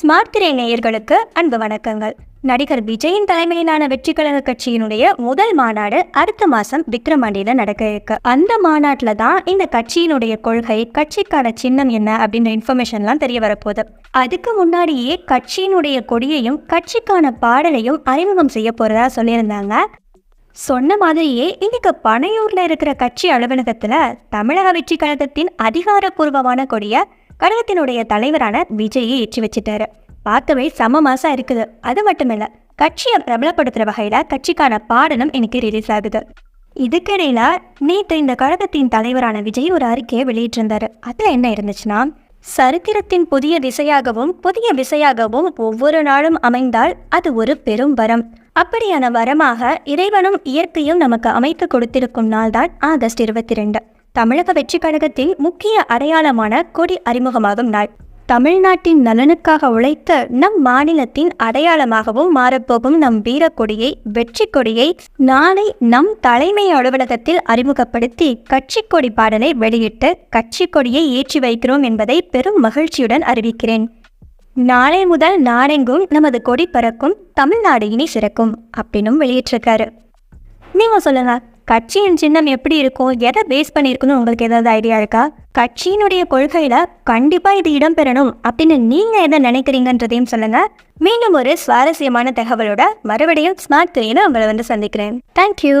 Smart திரை நேயர்களுக்கு அன்பு வணக்கங்கள். நடிகர் விஜயின் தலைமையிலான வெற்றி கழக கட்சியினுடைய முதல் மாநாடு அடுத்த மாசம் விக்ரமாண்டியில நடக்க இருக்கு. அந்த மாநாட்டில் தான் இந்த கட்சியினுடைய கொள்கை கட்சிக்கான சின்னம் என்ன அப்படின்ற இன்ஃபர்மேஷன்லாம் தெரிய வரப்போகுது. அதுக்கு முன்னாடியே கட்சியினுடைய கொடியையும் கட்சிக்கான பாடலையும் அறிமுகம் செய்ய போறதா சொல்லியிருந்தாங்க. சொன்ன மாதிரியே இன்னைக்கு பனையூர்ல இருக்கிற கட்சி அலுவலகத்துல தமிழக வெற்றி கழகத்தின் அதிகாரப்பூர்வமான கொடியை கழகத்தினுடைய தலைவரான விஜயை ஏற்றி வச்சுட்டாரு. பார்க்கவே செம மாசா இருக்குது. அது மட்டும் கட்சியை பிரபலப்படுத்துற வகையில கட்சிக்கான பாடலும் எனக்கு ரிலீஸ் ஆகுது. இதுக்கிடையில நேற்று இந்த கழகத்தின் தலைவரான விஜய் ஒரு அறிக்கையை வெளியிட்டிருந்தாரு. அதுல என்ன இருந்துச்சுன்னா சரித்திரத்தின் புதிய திசையாகவும் புதிய விசையாகவும் ஒவ்வொரு நாளும் அமைந்தால் அது ஒரு பெரும் வரம். அப்படியான வரமாக இறைவனும் இயற்கையும் நமக்கு அமைத்து கொடுத்திருக்கும் நாள்தான் ஆகஸ்ட் இருபத்தி ரெண்டு. தமிழக வெற்றி கழகத்தில் முக்கிய அடையாளமான கொடி அறிமுகமாகும் நாள். தமிழ்நாட்டின் நலனுக்காக உழைத்த நம் மாநிலத்தின் அடையாளமாகவும் மாறப்போகும் நம் வீரக்கொடியை வெற்றி கொடியை நாளை நம் தலைமை அலுவலகத்தில் அறிமுகப்படுத்தி கட்சி கொடி பாடலை வெளியிட்டு கட்சி கொடியை ஏற்றி வைக்கிறோம் என்பதை பெரும் மகிழ்ச்சியுடன் அறிவிக்கிறேன். நாளை முதல் நாடெங்கும் நமது கொடி பறக்கும் தமிழ்நாடு இனி சிறக்கும் அப்படின்னும் வெளியிட்டிருக்காரு. நீங்க சொல்லுங்க. கட்சியின் சின்னம் எப்படி இருக்கும்? எதை பேஸ் பண்ணியிருக்குன்னு உங்களுக்கு ஏதாவது ஐடியா இருக்கா? கட்சியினுடைய கொள்கையில கண்டிப்பா இது இடம்பெறணும் அப்படின்னு நீங்க எதை நினைக்கிறீங்கன்றதையும் சொல்லுங்க. மீண்டும் ஒரு சுவாரஸ்யமான தகவலோட மறுபடியும் ஸ்மார்ட் த்ரீல உங்களை வந்து சந்திக்கிறேன். தேங்க்யூ